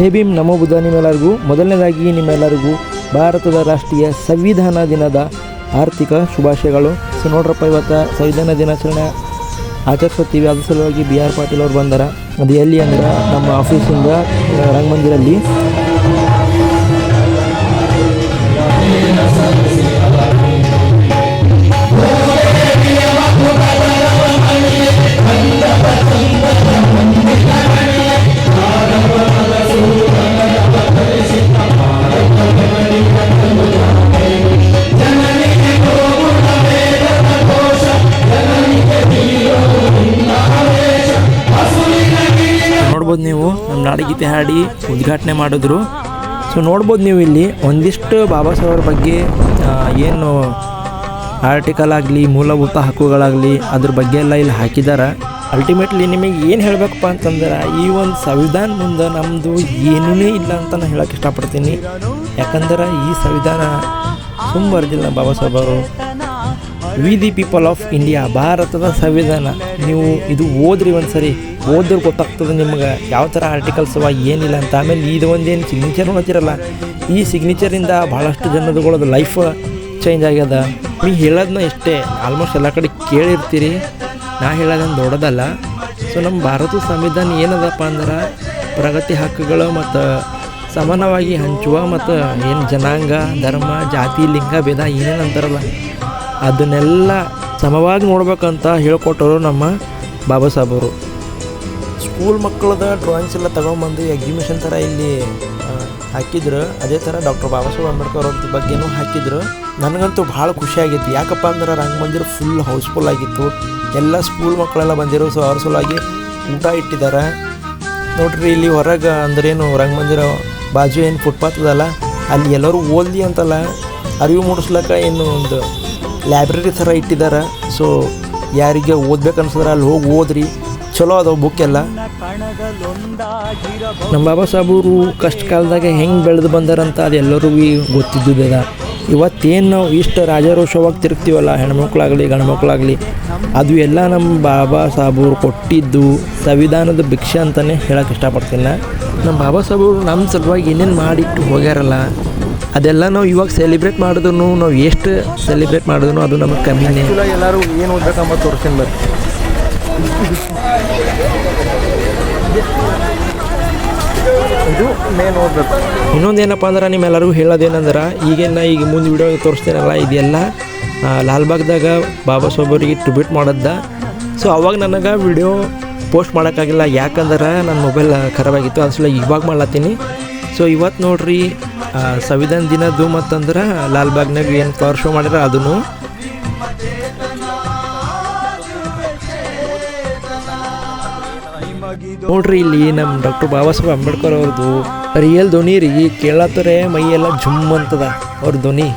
ಜೈ ಭೀಮ್, ನಮೋ ಬುದ್ಧ ನಿಮ್ಮೆಲ್ಲರಿಗೂ ಮೊದಲನೇದಾಗಿ ನಿಮ್ಮೆಲ್ಲರಿಗೂ ಭಾರತದ ರಾಷ್ಟ್ರೀಯ ಸಂವಿಧಾನ ದಿನದ ಆರ್ಥಿಕ ಶುಭಾಶಯಗಳು. ಸೊ ನೋಡ್ರಪ್ಪ, ಇವತ್ತು ಸಂವಿಧಾನ ದಿನಾಚರಣೆ ಆಚರಿಸುತ್ತೀವಿ ಅದ್ರ ಸಲುವಾಗಿ ಬಿ ಆರ್ ಪಾಟೀಲ್ ಅವರು ಬಂದಾರ. ಅದು ಎಲ್ಲಿ ಅಂದ್ರೆ ನಮ್ಮ ಆಫೀಸಿಂದ ರಂಗಮಂದಿರಲ್ಲಿ. ನೋಡ್ಬೋದು ನೀವು. ನಮ್ಮ ನಾಡಗೀತೆ ಹಾಡಿ ಉದ್ಘಾಟನೆ ಮಾಡಿದ್ರು. ಸೊ ನೋಡ್ಬೋದು ನೀವು ಇಲ್ಲಿ. ಒಂದಿಷ್ಟು ಬಾಬಾ ಸಾಹೇಬ್ರ ಬಗ್ಗೆ ಏನು ಆರ್ಟಿಕಲ್ ಆಗಲಿ, ಮೂಲಭೂತ ಹಕ್ಕುಗಳಾಗಲಿ, ಅದ್ರ ಬಗ್ಗೆ ಎಲ್ಲ ಇಲ್ಲಿ ಹಾಕಿದ್ದಾರೆ ಅಲ್ಟಿಮೇಟ್ಲಿ ನಿಮಗೆ ಏನು ಹೇಳಬೇಕಪ್ಪ ಅಂತಂದ್ರೆ, ಈ ಒಂದು ಸಂವಿಧಾನ ಮುಂದೆ ನಮ್ಮದು ಏನೂ ಇಲ್ಲ ಅಂತ ನಾನು ಹೇಳೋಕ್ಕೆ ಇಷ್ಟಪಡ್ತೀನಿ. ಯಾಕಂದ್ರೆ ಈ ಸಂವಿಧಾನ ತುಂಬ ಬರ್ದಿಲ್ಲ ಬಾಬಾ ಸಾಹೇಬ್ ಅವರು. We the people of India ಭಾರತದ ಸಂವಿಧಾನ. ನೀವು ಇದು ಓದ್ರಿ ಒಂದು ಸರಿ ಓದ್ರೆ ಗೊತ್ತಾಗ್ತದೆ ನಿಮ್ಗೆ ಯಾವ ಥರ ಆರ್ಟಿಕಲ್ಸ್ ಅವ, ಏನಿಲ್ಲ ಅಂತ. ಆಮೇಲೆ ಇದು ಒಂದೇನು ಸಿಗ್ನೇಚರ್ ನೋಡ್ತಿರಲ್ಲ? ಈ ಸಿಗ್ನೇಚರಿಂದ ಭಾಳಷ್ಟು ಜನದಗಳದ್ದು ಲೈಫ್ ಚೇಂಜ್ ಆಗ್ಯದ. ನೀವು ಹೇಳೋದನ್ನ ಇಷ್ಟೇ ಆಲ್ಮೋಸ್ಟ್ ಎಲ್ಲ ಕಡೆ ಕೇಳಿರ್ತೀರಿ. ನಾ ಹೇಳೋದನ್ನು ದೊಡ್ಡದಲ್ಲ. ಸೊ ನಮ್ಮ ಭಾರತದ ಸಂವಿಧಾನ ಏನದಪ್ಪ ಅಂದ್ರೆ, ಪ್ರಗತಿ ಹಕ್ಕುಗಳು ಮತ್ತು ಸಮಾನವಾಗಿ ಹಂಚುವ ಮತ್ತು ಏನು ಜನಾಂಗ, ಧರ್ಮ, ಜಾತಿ, ಲಿಂಗ, ಭೇದ ಏನೇನು ಅಂತಾರಲ್ಲ ಅದನ್ನೆಲ್ಲ ಸಮವಾಗಿ ನೋಡ್ಬೇಕಂತ ಹೇಳ್ಕೊಟ್ಟರು ನಮ್ಮ ಬಾಬಾ ಸಾಹೇಬರು. ಸ್ಕೂಲ್ ಮಕ್ಕಳದ ಡ್ರಾಯಿಂಗ್ಸ್ ಎಲ್ಲ ತಗೊಂಬಂದು ಎಕ್ಸಿಬಿಷನ್ ಥರ ಇಲ್ಲಿ ಹಾಕಿದ್ರು. ಅದೇ ಥರ ಡಾಕ್ಟರ್ ಬಾಬಾ ಸಾಹೇಬ್ ಅಂಬೇಡ್ಕರ್ ಅವ್ರ ಬಗ್ಗೆನೂ ಹಾಕಿದ್ರು. ನನಗಂತೂ ಭಾಳ ಖುಷಿ ಆಗಿತ್ತು. ಯಾಕಪ್ಪ ಅಂದ್ರೆ ರಂಗಮಂದಿರ ಫುಲ್ ಹೌಸ್ಫುಲ್ ಆಗಿತ್ತು. ಎಲ್ಲ ಸ್ಕೂಲ್ ಮಕ್ಕಳೆಲ್ಲ ಬಂದಿರೋ ಸೊ ಅವ್ರ ಸಲುವಾಗಿ ಊಟ ಇಟ್ಟಿದ್ದಾರೆ. ನೋಡ್ರಿ, ಇಲ್ಲಿ ಹೊರಗೆ ಅಂದ್ರೇನು ರಂಗಮಂದಿರ ಬಾಜು ಏನು ಫುಟ್ಪಾತ್ ಅದಲ್ಲ. ಅಲ್ಲಿ ಎಲ್ಲರೂ ಓದಲಿ ಅಂತಲ್ಲ, ಅರಿವು ಮೂಡಿಸ್ಲಕ್ಕ ಏನು ಒಂದು ಲೈಬ್ರರಿ ಥರ ಇಟ್ಟಿದ್ದಾರೆ ಸೊ ಯಾರಿಗೆ ಓದ್ಬೇಕು ಅನ್ಸಿದ್ರೆ ಅಲ್ಲಿ ಹೋಗಿ ಓದ್ರಿ. ಚಲೋ ಅದಾವ ಬುಕ್ ಎಲ್ಲ. ನಮ್ಮ ಬಾಬಾ ಸಾಹೇಬರು ಕಷ್ಟ ಕಾಲದಾಗ ಹೆಂಗೆ ಬೆಳೆದು ಬಂದಾರಂತ ಅದೆಲ್ಲರೂ ಎಲ್ಲರಿಗೂ ಗೊತ್ತಿದ್ದುದ ಇವತ್ತೇನು ನಾವು ಇಷ್ಟು ರಾಜಾರೋಷವಾಗಿ ತಿರುಗ್ತೀವಲ್ಲ, ಹೆಣ್ಮಕ್ಳಾಗಲಿ, ಗಂಡ್ಮಕ್ಳಾಗಲಿ, ಅದು ಎಲ್ಲ ನಮ್ಮ ಬಾಬಾ ಸಾಹೇಬರು ಕೊಟ್ಟಿದ್ದು ಸಂವಿಧಾನದ ಭಿಕ್ಷೆ ಅಂತಲೇ ಹೇಳಕ್ಕೆ ಇಷ್ಟಪಡ್ತೀನಿ. ನಮ್ಮ ಬಾಬಾ ಸಾಹೇಬರು ನಮ್ಮ ಸಲುವಾಗಿ ಏನೇನು ಮಾಡಿಟ್ಟು ಹೋಗ್ಯಾರಲ್ಲ ಅದೆಲ್ಲ ನಾವು ಇವಾಗ ಸೆಲೆಬ್ರೇಟ್ ಮಾಡಿದ್ರು ನಾವು ಎಷ್ಟು ಸೆಲೆಬ್ರೇಟ್ ಮಾಡಿದ್ರು ಅದು ನಮಗೆ ಕಮ್ಮಿನೇ ಎಲ್ಲರೂ ಏನು ಓದ್ಬೇಕಂಬ ತೋರಿಸ್ತೀನಿ ಬರ್ತೀವಿ ಇದು ಮೇನ್ ಓದ್ಬೇಕು. ಇನ್ನೊಂದು ಏನಪ್ಪ ಅಂದ್ರೆ ನಿಮ್ಮೆಲ್ಲರಿಗೂ ಹೇಳೋದೇನಂದ್ರೆ ಈಗೇನು ಈಗ ಮುಂದೆ ವಿಡಿಯೋ ತೋರಿಸ್ತೀನಲ್ಲ ಇದೆಲ್ಲ ಲಾಲ್ಬಾಗ್ದಾಗ ಬಾಬಾ ಸಾಹೇಬರಿಗೆ ಟ್ರಿಬ್ಯೂಟ್ ಮಾಡದ್ದ. ಸೊ ಅವಾಗ ನನಗೆ ವಿಡಿಯೋ ಪೋಸ್ಟ್ ಮಾಡೋಕ್ಕಾಗಿಲ್ಲ. ಯಾಕಂದ್ರೆ ನನ್ನ ಮೊಬೈಲ್ ಖರಾಬಾಗಿತ್ತು ಅದ್ರ ಸಲ ಇವಾಗ ಮಾಡ್ಲತ್ತೀನಿ. ಸೊ ಇವತ್ತು ನೋಡ್ರಿ ಸಂವಿಧಾನ ದಿನದ್ದು ಮತ್ತಂದ್ರೆ ಲಾಲ್ಬಾಗ್ನಾಗ ಏನು ಕವರ್ ಶೋ ಮಾಡಿರ ಅದನ್ನು ನೋಡ್ರಿ ಇಲ್ಲಿ ನಮ್ಮ ಡಾಕ್ಟರ್ ಬಾಬಾ ಸಾಹೇಬ್ ಅಂಬೇಡ್ಕರ್ ಅವ್ರದ್ದು ರಿಯಲ್ ಧ್ವನಿ ರೀ ಕೇಳತ್ತರೆ ಮೈಯೆಲ್ಲ ಜುಮ್ ಅಂತದ ಅವ್ರ ಧ್ವನಿ.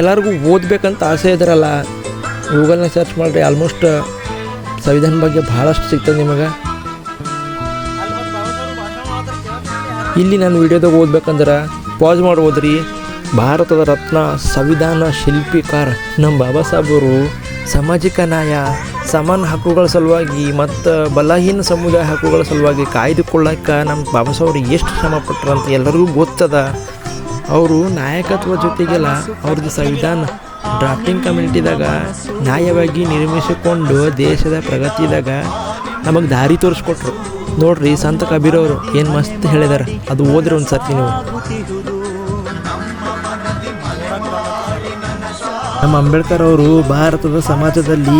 ಎಲ್ಲರಿಗೂ ಓದ್ಬೇಕಂತ ಆಸೆ ಇದ್ರಲ್ಲ ಗೂಗಲ್ನಾಗ ಸರ್ಚ್ ಮಾಡಿರಿ ಆಲ್ಮೋಸ್ಟ್ ಸಂವಿಧಾನ ಬಗ್ಗೆ ಭಾಳಷ್ಟು ಸಿಗ್ತದೆ ನಿಮಗೆ. ಇಲ್ಲಿ ನಾನು ವಿಡಿಯೋದಾಗ ಓದ್ಬೇಕಂದ್ರೆ ಪಾಸ್ ಮಾಡಿ ಭಾರತದ ರತ್ನ ಸಂವಿಧಾನ ಶಿಲ್ಪಿಕಾರ. ನಮ್ಮ ಬಾಬಾ ಸಾಹೇಬರು ಸಾಮಾಜಿಕ ನ್ಯಾಯ, ಸಮಾನ ಹಕ್ಕುಗಳ ಸಲುವಾಗಿ ಮತ್ತು ಬಲಹೀನ ಸಮುದಾಯ ಹಕ್ಕುಗಳ ಸಲುವಾಗಿ ಕಾಯ್ದುಕೊಳ್ಳಕ್ಕೆ ನಮ್ಮ ಬಾಬಾ ಸಾಹೇಬರು ಎಷ್ಟು ಶ್ರಮ ಅಂತ ಎಲ್ಲರಿಗೂ ಗೊತ್ತದ. ಅವರು ನಾಯಕತ್ವ ಜೊತೆಗೆಲ್ಲ ಅವ್ರದ್ದು ಸಂವಿಧಾನ ಡ್ರಾಫ್ಟಿಂಗ್ ಕಮ್ಯುನಿಟಿದಾಗ ನ್ಯಾಯವಾಗಿ ನಿರ್ಮಿಸಿಕೊಂಡು ದೇಶದ ಪ್ರಗತಿದಾಗ ನಮಗೆ ದಾರಿ ತೋರಿಸ್ಕೊಟ್ರು. ನೋಡ್ರಿ ಸಂತ ಕಬೀರ್ ಅವರು ಏನು ಮಸ್ತ್ ಹೇಳಿದಾರೆ. ಅದು ಓದ್ರಿ ಒಂದು ಸರ್ತಿ ನೀವು. ನಮ್ಮ ಅಂಬೇಡ್ಕರ್ ಅವರು ಭಾರತದ ಸಮಾಜದಲ್ಲಿ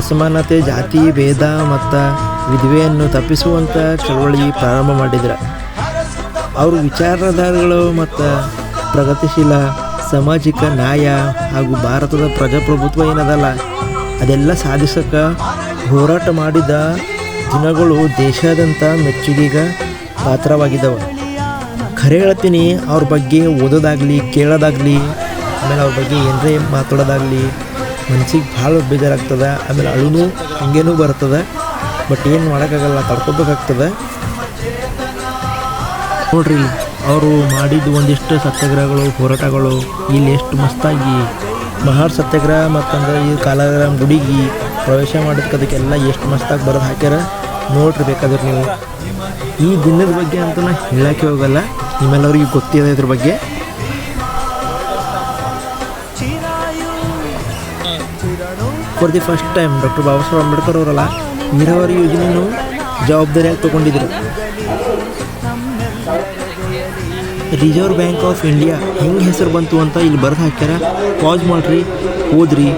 ಅಸಮಾನತೆ, ಜಾತಿ, ಭೇದ ಮತ್ತು ವಿಧವೆಯನ್ನು ತಪ್ಪಿಸುವಂಥ ಚಳವಳಿ ಪ್ರಾರಂಭ ಮಾಡಿದ್ರು. ಅವರು ವಿಚಾರಧಾರೆಗಳು ಮತ್ತು ಪ್ರಗತಿಶೀಲ ಸಾಮಾಜಿಕ ನ್ಯಾಯ ಹಾಗೂ ಭಾರತದ ಪ್ರಜಾಪ್ರಭುತ್ವ ಏನದಲ್ಲ, ಅದೆಲ್ಲ ಸಾಧಿಸೋಕೆ ಹೋರಾಟ ಮಾಡಿದ ದಿನಗಳು ದೇಶಾದ್ಯಂತ ಮೆಚ್ಚುಗೆಗೆ ಪಾತ್ರವಾಗಿದ್ದವ. ಖರೆ ಹೇಳ್ತೀನಿ, ಅವ್ರ ಬಗ್ಗೆ ಓದೋದಾಗಲಿ, ಕೇಳೋದಾಗಲಿ, ಆಮೇಲೆ ಅವ್ರ ಬಗ್ಗೆ ಏನರೇ ಮಾತಾಡೋದಾಗಲಿ, ಮನ್ಸಿಗೆ ಭಾಳ ಬೇಜಾರಾಗ್ತದೆ, ಆಮೇಲೆ ಅಳುನು ಹಂಗೇನೂ ಬರ್ತದೆ, ಬಟ್ ಏನು ಮಾಡೋಕ್ಕಾಗಲ್ಲ, ತಡ್ಕೋಬೇಕಾಗ್ತದೆ. ನೋಡ್ರಿ, ಅವರು ಮಾಡಿದ್ದು ಒಂದಿಷ್ಟು ಸತ್ಯಾಗ್ರಹಗಳು, ಹೋರಾಟಗಳು, ಇಲ್ಲಿ ಎಷ್ಟು ಮಸ್ತಾಗಿ ಮಹಾರ್ ಸತ್ಯಾಗ್ರಹ ಮತ್ತಂದ್ರೆ ಈ ಕಾಲಾಗ್ರಹ ಗುಡಿಗಿ ಪ್ರವೇಶ ಮಾಡೋದಕ್ಕೆ ಅದಕ್ಕೆಲ್ಲ ಎಷ್ಟು ಮಸ್ತಾಗಿ ಬರೋದು ಹಾಕ್ಯಾರ, ನೋಡ್ರಿ ಬೇಕಾದ್ರೆ ನೀವು. ಈ ದಿನದ ಬಗ್ಗೆ ಅಂತ ನಾ ಹೇಳಕ್ಕೆ ಹೋಗಲ್ಲ, ನಿಮ್ಮೆಲ್ಲರಿಗೆ ಗೊತ್ತಿದೆ ಇದ್ರ ಬಗ್ಗೆ. For the first time doctor Baba Saheb Ambedkar ಅವರಲ್ಲ, ನೀರಾವರಿ ಯೋಜನೆಯನ್ನು ಜವಾಬ್ದಾರಿಯಾಗಿ ತಗೊಂಡಿದ್ರು. ರಿಸರ್ವ್ ಬ್ಯಾಂಕ್ ಆಫ್ ಇಂಡಿಯಾ ಹೆಂಗೆ ಹೆಸರು ಬಂತು ಅಂತ ಇಲ್ಲಿ ಬರೆದು ಹಾಕ್ಯಾರ. ಪಾಸ್ ಮಾಡ್ರಿ, ಓದ್ರಿ.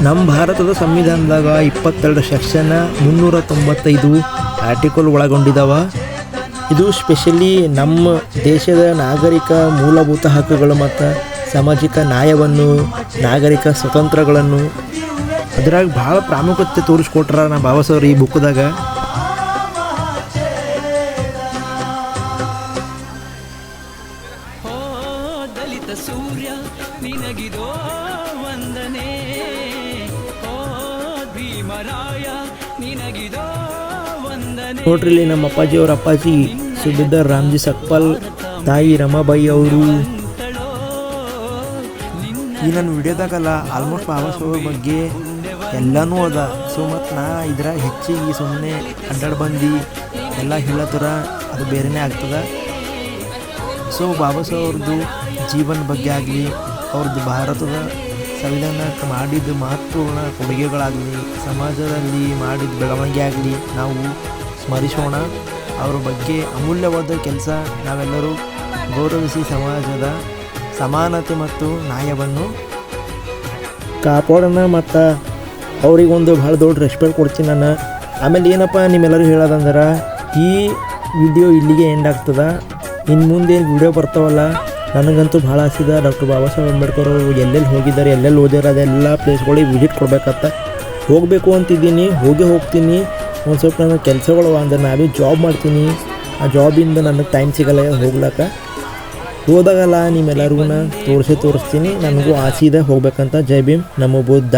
ನಮ್ಮ ಭಾರತದ ಸಂವಿಧಾನದಾಗ ಇಪ್ಪತ್ತೆರಡು ಸೆಕ್ಷನ್ ಮುನ್ನೂರ ತೊಂಬತ್ತೈದು ಆರ್ಟಿಕಲ್ ಒಳಗೊಂಡಿದ್ದಾವ ಇದು ಸ್ಪೆಷಲಿ ನಮ್ಮ ದೇಶದ ನಾಗರಿಕ ಮೂಲಭೂತ ಹಕ್ಕುಗಳು ಮತ್ತು ಸಾಮಾಜಿಕ ನ್ಯಾಯವನ್ನು, ನಾಗರಿಕ ಸ್ವತಂತ್ರಗಳನ್ನು. ಅದ್ರಾಗ ಭಾಳ ಪ್ರಾಮುಖ್ಯತೆ ತೋರಿಸ್ಕೊಟ್ರ ನಾ ಭಾವಸವ್ರು ಈ ಬುಕ್ದಾಗ ದಲಿತ ಸೂರ್ಯ ನಿನಗಿದೋ ವಂದನೆ. ಓ ಭೀಮರಾಯ ನಿನಗಿದೋ ವಂದನೆ. ನೋಡ್ರಿ ಇಲ್ಲಿ ನಮ್ಮ ಅಪ್ಪಾಜಿ ಅವರ ಅಪ್ಪಾಜಿ ಸುಬೇದಾರ್ ರಾಮ್ಜಿ ಸಕ್ಪಾಲ್ ತಾಯಿ ರಮಾಬಾಯಿ ಅವರು. ಈ ನನ್ನ ವಿಡಿಯೋದಾಗಲ್ಲ ಆಲ್ಮೋಸ್ಟ್ ಬಾಬಾ ಸಾಹೇಬ್ರ ಬಗ್ಗೆ ಎಲ್ಲನೂ ಅದ. ಸೊ ಮತ್ತು ನಾ ಇದ್ರಾಗ ಹೆಚ್ಚಿಗೆ ಸುಮ್ಮನೆ ಅಡ್ಡಾಡ್ ಬಂದು ಎಲ್ಲ ಹೇಳತ್ತರ ಅದು ಬೇರೆನೇ ಆಗ್ತದ. ಸೊ ಬಾಬಾ ಸಾಹೇಬ್ರದ್ದು ಜೀವನ ಬಗ್ಗೆ ಆಗಲಿ, ಅವ್ರದ್ದು ಭಾರತದ ಸಂವಿಧಾನಕ್ಕೆ ಮಾಡಿದ ಮಹತ್ವಪೂರ್ಣ ಕೊಡುಗೆಗಳಾಗಲಿ, ಸಮಾಜದಲ್ಲಿ ಮಾಡಿದ ಬೆಳವಣಿಗೆ ಆಗಲಿ, ನಾವು ಸ್ಮರಿಸೋಣ. ಅವರ ಬಗ್ಗೆ ಅಮೂಲ್ಯವಾದ ಕೆಲಸ ನಾವೆಲ್ಲರೂ ಗೌರವಿಸಿ ಸಮಾಜದ ಸಮಾನತೆ ಮತ್ತು ನ್ಯಾಯವನ್ನು ಕಾಪಾಡೋಣ ಮತ್ತು ಅವ್ರಿಗೊಂದು ಭಾಳ ದೊಡ್ಡ ರೆಸ್ಪೆಕ್ಟ್ ಕೊಡ್ತೀನಿ ನಾನು. ಆಮೇಲೆ ಏನಪ್ಪ ನಿಮ್ಮೆಲ್ಲರೂ ಹೇಳೋದಂದ್ರೆ, ಈ ವಿಡಿಯೋ ಇಲ್ಲಿಗೆ ಎಂಡ್ ಆಗ್ತದ. ಇನ್ನು ಮುಂದೆ ವಿಡಿಯೋ ಬರ್ತಾವಲ್ಲ? ನನಗಂತೂ ಭಾಳ ಆಸಿದ ಡಾಕ್ಟರ್ ಬಾಬಾ ಸಾಹೇಬ್ ಅಂಬೇಡ್ಕರ್ ಅವರು ಎಲ್ಲೆಲ್ಲಿ ಹೋಗಿದ್ದಾರೆ, ಎಲ್ಲೆಲ್ಲಿ ಓದ್ಯಾರ, ಅದೆಲ್ಲ ಪ್ಲೇಸ್ಗಳಿಗೆ ವಿಸಿಟ್ ಕೊಡಬೇಕಂತ. ಹೋಗಬೇಕು ಅಂತಿದ್ದೀನಿ, ಹೋಗೇ ಹೋಗ್ತೀನಿ. ಒಂದು ಸ್ವಲ್ಪ ನನ್ನ ಕೆಲಸಗಳು ಅಂದ್ರೆ ನಾ ಜಾಬ್ ಮಾಡ್ತೀನಿ. ಆ ಜಾಬಿಂದ ನನಗೆ ಟೈಮ್ ಸಿಗಲ್ಲ, ಹೋಗ್ಲಕ್ಕ. ಹೋದಾಗಲ್ಲ ನಿಮ್ಮೆಲ್ಲರಿಗೂ ತೋರಿಸಿ ತೋರಿಸ್ತೀನಿ. ನನಗೂ ಆಸೆ ಇದೆ ಹೋಗ್ಬೇಕಂತ. ಜೈ ಭೀಮ್. ನಮ್ಮ ಬುದ್ಧ.